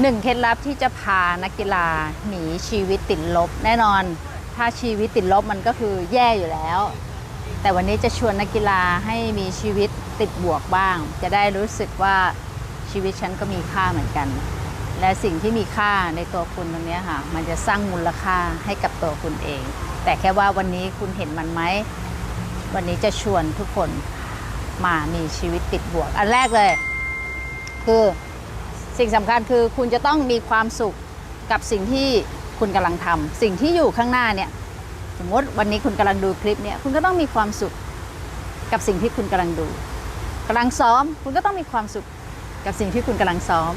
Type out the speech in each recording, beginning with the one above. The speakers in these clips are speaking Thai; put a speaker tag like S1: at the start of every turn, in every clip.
S1: หนึ่งเคล็ดลับที่จะพานักกีฬาหนีชีวิตติดลบ แน่นอน ถ้าชีวิตติดลบมันก็คือแย่อยู่แล้ว แต่วันนี้จะชวนนักกีฬาให้มีชีวิตติดบวกบ้าง จะได้รู้สึกว่าชีวิตฉันก็มีค่าเหมือนกัน และสิ่งที่มีค่าในตัวคุณตรงนี้ค่ะ มันจะสร้างมูลค่าให้กับตัวคุณเอง แต่แค่ว่าวันนี้คุณเห็นมันไหมวันนี้จะชวนทุกคนมามีชีวิตติดบวก อันแรกเลย คือ สิ่งสำคัญคือคุณจะต้องมีความสุขกับสิ่งที่คุณกำลังทำสิ่งที่อยู่ข้างหน้าเนี่ยสมมติวันนี้คุณกำลังดูคลิปเนี่ยคุณก็ต้องมีความสุขกับสิ่งที่คุณกำลังดูกำลังซ้อม คุณก็ต้องมีความสุขกับสิ่งที่คุณกำลังซ้อม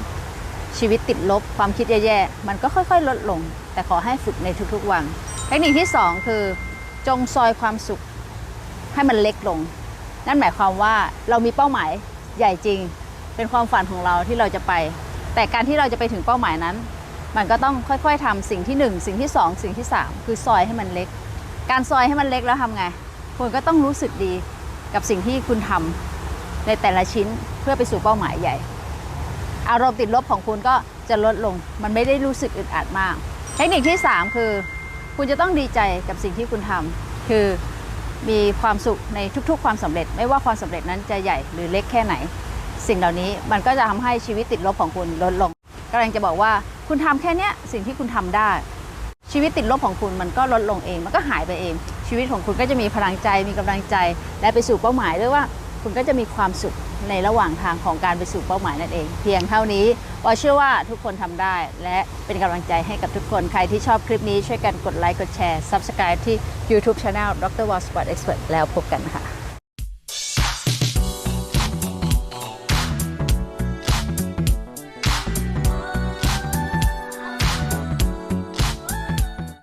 S1: ชีวิตติดลบความคิดแย่ๆมันก็ค่อย ๆ ลดลง แต่ขอให้ฝึกในทุกๆวันเทคนิคที่สองคือ จงซอยความสุขให้มันเล็กลง นั่นหมายความว่าเรามีเป้าหมายใหญ่จริง เป็นความฝันของเราที่เราจะไป แต่การที่เราจะไปถึงเป้าหมายนั้น มันก็ต้องค่อยๆทำสิ่งที่หนึ่งสิ่งที่สองสิ่งที่สามคือซอยให้มันเล็ก การซอยให้มันเล็กแล้วทำไงคุณก็ต้องรู้สึกดีกับสิ่งที่คุณทำในแต่ละชิ้นเพื่อไปสู่เป้าหมายใหญ่ อารมณ์ติดลบของคุณก็จะลดลง มันไม่ได้รู้สึกอึดอัดมาก เทคนิคที่ 3 คือ คุณจะต้องดีใจกับสิ่งที่คุณทำคือมีความสุขในทุกๆ ความสำเร็จ ไม่ว่าความสำเร็จนั้นจะใหญ่หรือเล็กแค่ไหน สิ่งเหล่านี้มันก็จะทำให้ชีวิตติดลบของคุณลดลงกำลังจะบอกว่าคุณทำแค่เนี้ยสิ่งที่คุณทำได้ ชีวิตติดลบของคุณมันก็ลดลงเอง มันก็หายไปเอง ชีวิตของคุณก็จะมีพลังใจมีกำลังใจ และไปสู่เป้าหมายด้วยว่าคุณก็จะมีความสุขในระหว่างทางของการไปสู่เป้าหมายนั่นเอง เพียงเท่านี้วอเชื่อว่าทุกคนทำได้ และเป็นกำลังใจให้กับทุกคนใครที่ชอบคลิปนี้ช่วยกันกดไลค์กดแชร์ Subscribe ที่ YouTube Channel Dr. w a l Sport Expert แล้วพบกันค่ะ